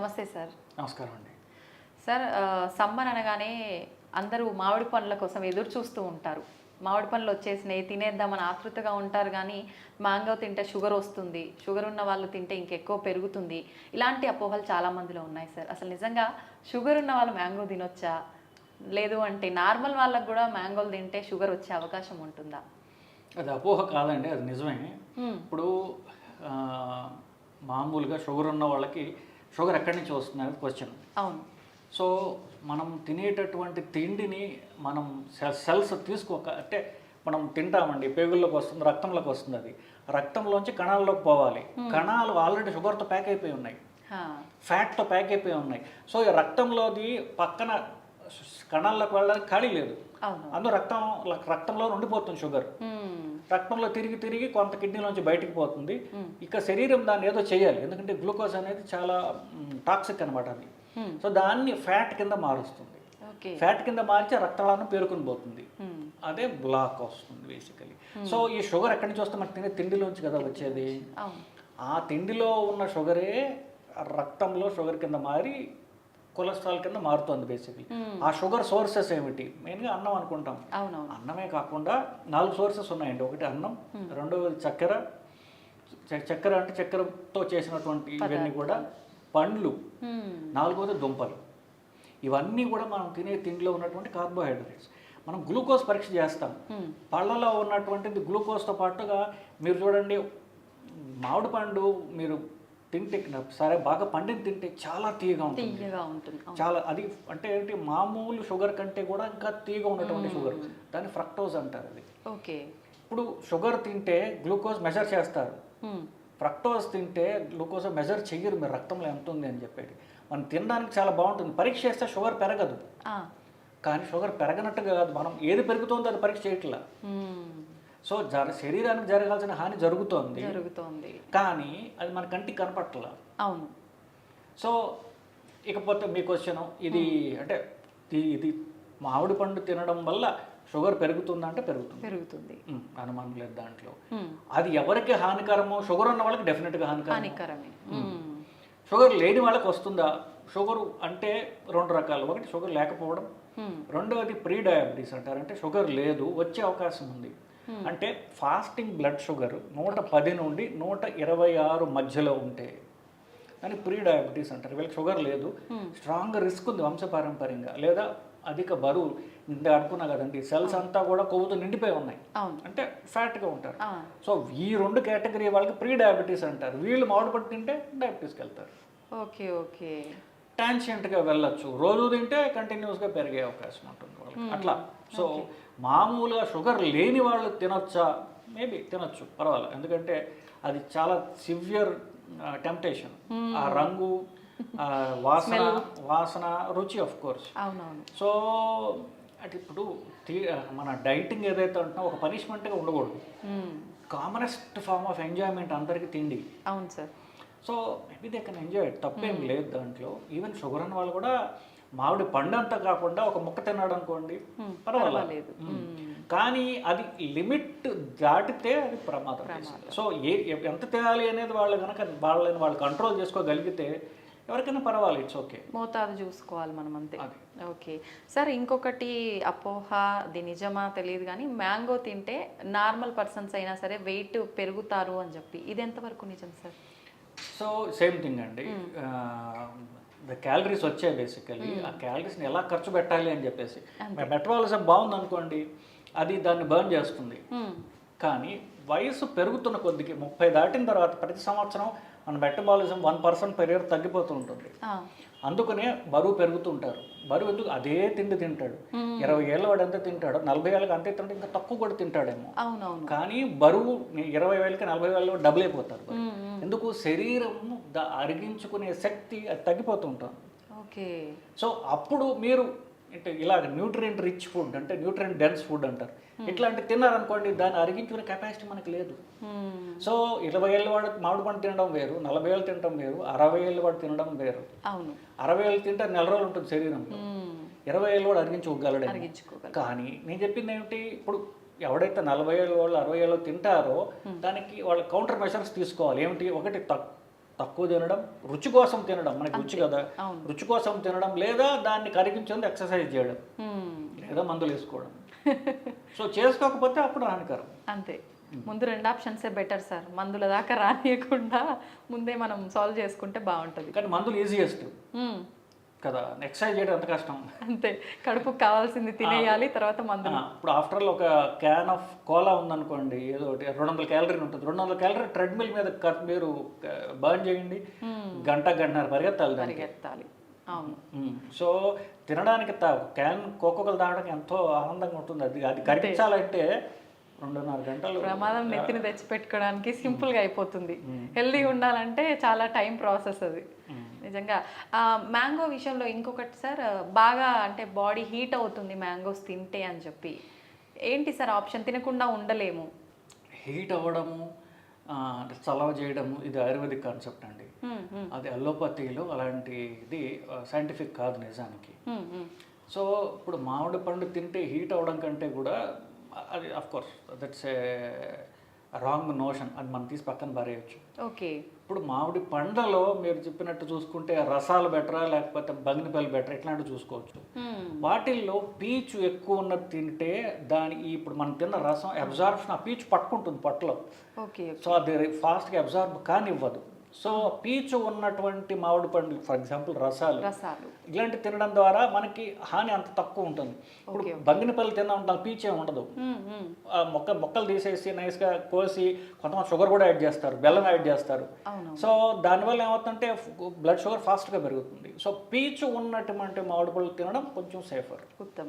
నమస్తే సార్. నమస్కారం అండి. సార్ సమ్మర్ అనగానే అందరూ మామిడి పండ్ల కోసం ఎదురు చూస్తూ ఉంటారు. మామిడి పండ్లు వచ్చేసినాయి తినేద్దామని ఆతృతగా ఉంటారు కానీ మ్యాంగో తింటే షుగర్ వస్తుంది షుగర్ ఉన్న వాళ్ళు తింటే ఇంకెక్కువ పెరుగుతుంది. ఇలాంటి అపోహలు చాలా మందిలో ఉన్నాయి సార్. అసలు నిజంగా షుగర్ ఉన్న వాళ్ళు మ్యాంగో తినొచ్చా? లేదు అంటే నార్మల్ వాళ్ళకు కూడా మ్యాంగోలు తింటే షుగర్ వచ్చే అవకాశం ఉంటుందా? అది అపోహ కాదండి అది నిజమే. ఇప్పుడు మామూలుగా షుగర్ ఉన్న వాళ్ళకి షుగర్ ఎక్కడి నుంచి వస్తుంది అనేది క్వశ్చన్ అవును. సో మనం తినేటటువంటి తిండిని మనం సెల్ సెల్స్ తీసుకోక అంటే మనం తింటామండి పేగుల్లోకి వస్తుంది రక్తంలోకి వస్తుంది అది. రక్తంలోంచి కణాల్లోకి పోవాలి. కణాలు ఆల్రెడీ షుగర్తో ప్యాక్ అయిపోయి ఉన్నాయి. ఫ్యాట్తో ప్యాక్ అయిపోయి ఉన్నాయి. సో ఈ రక్తంలోది పక్కన కణాల్లోకి వెళ్ళడానికి ఖాళీ లేదు. అందులో రక్తం రక్తంలో ఉండిపోతుంది షుగర్. రక్తంలో తిరిగి తిరిగి కొంత కిడ్నీలోంచి బయటికి పోతుంది. ఇక శరీరం దాన్ని ఏదో చేయాలి. ఎందుకంటే గ్లూకోజ్ అనేది చాలా టాక్సిక్ అనమాట అది. సో దాన్ని ఫ్యాట్ కింద మారుస్తుంది. ఫ్యాట్ కింద మార్చి రక్తనాళం పేరుకుని పోతుంది. అదే బ్లాక్ వస్తుంది బేసికలీ. సో ఈ షుగర్ ఎక్కడి నుంచి వస్తే మనకి తినే తిండిలోంచి కదా వచ్చేది. ఆ తిండిలో ఉన్న షుగరే రక్తంలో షుగర్ కింద మారి కొలెస్ట్రాల్ కింద మారుతుంది బేసికలీ ఆ షుగర్ సోర్సెస్ ఏమిటి? మెయిన్గా అన్నం అనుకుంటాం. అన్నమే కాకుండా నాలుగు సోర్సెస్ ఉన్నాయండి. ఒకటి అన్నం రెండవది చక్కెర చక్కెర అంటే చక్కెరతో చేసినటువంటి ఇవన్నీ కూడా పండ్లు. మ్మ్. నాలుగవది దుంపలు. ఇవన్నీ కూడా మనం తినే తిండిలో ఉన్నటువంటి కార్బోహైడ్రేట్స్. మనం గ్లూకోజ్ పరీక్ష చేస్తాం. పళ్ళలో ఉన్నటువంటిది గ్లూకోజ్తో పాటుగా మీరు చూడండి మామిడి పండు మీరు తింటే సరే బాగా పండిన తింటే చాలా తీయగా ఉంటుంది. ఉంటుంది. చాలా అది అంటే ఏంటి మామూలు షుగర్ కంటే కూడా ఇంకా తీయగా ఉన్నటువంటి షుగర్. దాన్ని ఫ్రక్టోజ్ అంటారు అది. ఓకే. ఇప్పుడు షుగర్ తింటే గ్లూకోజ్ మెజర్ చేస్తారు. ఫ్రక్టోజ్ తింటే గ్లూకోజ్ మెజర్ చెయ్యరు మీరు రక్తంలో ఎంత ఉంది అని చెప్పేది. మనం తినడానికి చాలా బాగుంటుంది. పరీక్ష చేస్తే షుగర్ పెరగదు. కానీ షుగర్ పెరగనట్టుగా కాదు. మనం ఏది పెరుగుతుందో అది పరీక్ష చేయట్లా. సో జర శరీరానికి జరగాల్సిన హాని జరుగుతోంది. జరుగుతోంది. కానీ అది మన కంటికి కనపట్ల? అవును. సో ఇకపోతే మీ క్వశ్చన్ ఇది అంటే ఇది- మామిడి పండు తినడం వల్ల షుగర్ పెరుగుతుందంటే పెరుగుతుంది. పెరుగుతుంది. ఉమ్, అనుమానం లేదు దాంట్లో. అది ఎవరికి హానికరమో షుగర్ ఉన్న వాళ్ళకి డెఫినెట్గా హానికరం హానికరమే. షుగర్ లేని వాళ్ళకి వస్తుందా? షుగర్ అంటే రెండు రకాలు. ఒకటి షుగర్ లేకపోవడం. రెండవది ప్రీ డయాబెటీస్ అంటారు. అంటే షుగర్ లేదు వచ్చే అవకాశం ఉంది. అంటే ఫాస్టింగ్ బ్లడ్ షుగర్ నూట పది నుండి నూట ఇరవై ఆరు మధ్యలో ఉంటే అని ప్రీ డయాబెటీస్ అంటారు. వీళ్ళకి షుగర్ లేదు. స్ట్రాంగ్ రిస్క్ ఉంది వంశపారంపర్యంగా. లేదా అధిక బరువు ఇంత అనుకున్నా కదండి. సెల్స్ అంతా కూడా కొవ్వుతో నిండిపోయి ఉన్నాయి. అంటే ఫ్యాట్గా ఉంటారు. సో ఈ రెండు కేటగిరీ వాళ్ళకి ప్రీ డయాబెటీస్ అంటారు. వీళ్ళు మామిడి పట్టు తింటే డయాబెటీస్కి వెళ్తారు. Okay okay. ట్రాన్షియంట్గా వెళ్ళొచ్చు. రోజు తింటే కంటిన్యూస్గా పెరిగే అవకాశం ఉంటుంది వాళ్ళకి. అట్లా. సో మామూలుగా షుగర్ లేని వాళ్ళు తినొచ్చా? మేబీ తినొచ్చు పర్వాలేదు. ఎందుకంటే అది చాలా సివియర్ టెంప్టేషన్. ఆ రంగు వాసన వాసన రుచి ఆఫ్ కోర్స్ సో అంటే ఇప్పుడు మన డైటింగ్ ఏదైతే ఉంటున్నా ఒక పనిష్మెంట్గా ఉండకూడదు. కామనెస్ట్ ఫార్మ్ ఆఫ్ ఎంజాయ్మెంట్ అందరికీ తిండి. అవును sir. So maybe they can enjoy తప్పేం లేదు దాంట్లో. ఈవెన్ షుగర్ ఉన్న వాళ్ళు కూడా మామిడి పండు అంతా కాకుండా ఒక ముక్క తిన్నాడు అనుకోండి పర్వాలేదు. కానీ అది లిమిట్ దాటితే అది ప్రమాదం సో ఏ ఎంత తినాలి అనేది వాళ్ళు కనుక వాళ్ళని వాళ్ళు కంట్రోల్ చేసుకోగలిగితే ఎవరికైనా పర్వాలేదు ఇట్స్ ఓకే. మోతాదు చూసుకోవాలి మనం అంతే. ఓకే. సార్ ఇంకొకటి అపోహ అది నిజమా తెలియదు కానీ మ్యాంగో తింటే నార్మల్ పర్సన్స్ అయినా సరే వెయిట్ పెరుగుతారు అని చెప్పి. ఇది ఎంతవరకు నిజం సార్? సో సేమ్ థింగ్ అండి. ద క్యాలరీస్ వచ్చాయి బేసికలీ ఆ క్యాలరీస్ని ఎలా ఖర్చు పెట్టాలి అని చెప్పేసి. మెటబాలిజం బాగుంది అనుకోండి అది దాన్ని బర్న్ చేస్తుంది. మ్మ్. కానీ వయసు పెరుగుతున్న కొద్దికి ముప్పై దాటిన తర్వాత ప్రతి సంవత్సరం మన metabolism one percent per year తగ్గిపోతూ ఉంటుంది. అందుకనే బరువు పెరుగుతుంటారు. బరువు ఎందుకు? అదే తిండి తింటాడు. ఇరవై ఏళ్ళ వాడు ఎంత తింటాడో నలభై ఏళ్ళకి అంతే తింటే ఇంకా తక్కువ కూడా తింటాడేమో. కానీ బరువు ఇరవై వేలకి నలభై వేల డబుల్ అయిపోతారు. ఎందుకు శరీరం ద- అరిగించుకునే శక్తి అది తగ్గిపోతూ ఉంటుంది ఓకే. సో అప్పుడు మీరు అంటే ఇలాగ న్యూట్రియంట్ రిచ్ ఫుడ్ అంటే న్యూట్రియంట్ డెన్స్ ఫుడ్ అంటారు. ఇట్లాంటి తిన్నారనుకోండి దాన్ని అరిగించుకునే కెపాసిటీ మనకి లేదు. సో ఇరవై ఏళ్ళ వాడు మామిడి పండు తినడం వేరు నలభై ఏళ్ళు తినడం వేరు అరవై ఏళ్ళ వాడు తినడం వేరు. అవును. అరవై ఏళ్ళు తింటే నెల రోజులు ఉంటుంది శరీరంలో. మ్మ్. ఇరవై ఏళ్ళు వాడు అరిగించుకోగలడే. కానీ నేను చెప్పింది ఏమిటి? ఇప్పుడు ఎవడైతే నలభై ఏళ్ళ వాళ్ళు అరవై ఏళ్ళు తింటారో దానికి వాళ్ళ కౌంటర్ మెషర్స్ తీసుకోవాలి. ఏమిటి? ఒకటి తక్కువ తినడం రుచి కోసం తినడం. మనకి రుచి కదా. రుచి కోసం తినడం లేదా దాన్ని కరిగించేందుకు ఎక్సర్సైజ్ చేయడం. లేదా మందులు వేసుకోవడం. సో చేసుకోకపోతే అప్పుడు హానికరం. అంతే. ముందు రెండు ఆప్షన్సే బెటర్ సార్ మందుల దాకా రానియకుండా ముందే మనం సాల్వ్ చేసుకుంటే బాగుంటుంది. కానీ మందులు ఈజియెస్ట్ మ్మ్. కదా ఎక్సర్సైజ్ చేయడం ఎంత కష్టం? అంతే కడుపుకు కావాల్సింది తినేయాలి తర్వాత మందులు. ఆ, ఇప్పుడు ఆఫ్టర్ ఆల్ ఒక క్యాన్ ఆఫ్ కోలా ఉందనుకోండి ఏదో ఒకటి రెండు వందల క్యాలరీ ఉంటుంది. రెండు వందల క్యాలరీ ట్రెడ్మిల్ మీద మీరు బర్న్ చేయండి. గంట గంటన్నర పరిగెత్తాలి దానికి. పరిగెత్తాలి. అవును. సో తినడానికి క్యాన్ కోకోకలు తాగడానికి ఎంతో ఆనందంగా ఉంటుంది. అది అది కరిగించాలంటే రెండున్నర గంటలు ప్రమాదం నెత్తిని తెచ్చి పెట్టుకోవడానికి సింపుల్గా అయిపోతుంది. హెల్దీగా ఉండాలంటే చాలా టైం ప్రాసెస్ అది. నిజంగా. మ్యాంగో విషయంలో ఇంకొకటి సార్ బాగా అంటే బాడీ హీట్ అవుతుంది మ్యాంగోస్ తింటే అని చెప్పి. ఏంటి సార్ ఆప్షన్? తినకుండా ఉండలేము. హీట్ అవ్వడము చలవ చేయడము ఇది ఆయుర్వేదిక్ కాన్సెప్ట్ అండి. అది అల్లోపతిలో అలాంటి ఇది సైంటిఫిక్ కాదు నిజానికి. సో ఇప్పుడు మామిడి పండు తింటే హీట్ అవ్వడం కంటే కూడా అది of course that's a wrong notion అది మనం తీసి పక్కన పారేయచ్చు. ఓకే. ఇప్పుడు మామిడి పండ్లలో మీరు చెప్పినట్టు చూసుకుంటే రసాలు బెటరా లేకపోతే బంగినపల్లి బెటర్ ఇట్లాంటివి చూసుకోవచ్చు. వాటిల్లో పీచు ఎక్కువ ఉన్నది తింటే దాని ఇప్పుడు మనం తిన్న రసం అబ్జార్ప్షన్ ఆ పీచు పట్టుకుంటుంది పొట్టలో. ఓకే. సో అది ఫాస్ట్గా అబ్జార్బ్ కానివ్వదు. సో పీచు ఉన్నటువంటి మామిడి పండ్లు ఫర్ ఎగ్జాంపుల్ రసాలు రసాలు. ఇలాంటి తినడం ద్వారా మనకి హాని అంత తక్కువ ఉంటుంది. ఇప్పుడు బంగినపల్లి తిన్నా ఉంటాం పీచ్ ఏమి ఉండదు మొక్క మొక్కలు తీసేసి నైస్గా కోసి కొంతమంది షుగర్ కూడా యాడ్ చేస్తారు బెల్లం యాడ్ చేస్తారు. సో దానివల్ల ఏమవుతుందంటే బ్లడ్ షుగర్ ఫాస్ట్గా పెరుగుతుంది. సో పీచు ఉన్నటువంటి మామిడి పళ్ళు తినడం కొంచెం సేఫర్ ఉత్తమం.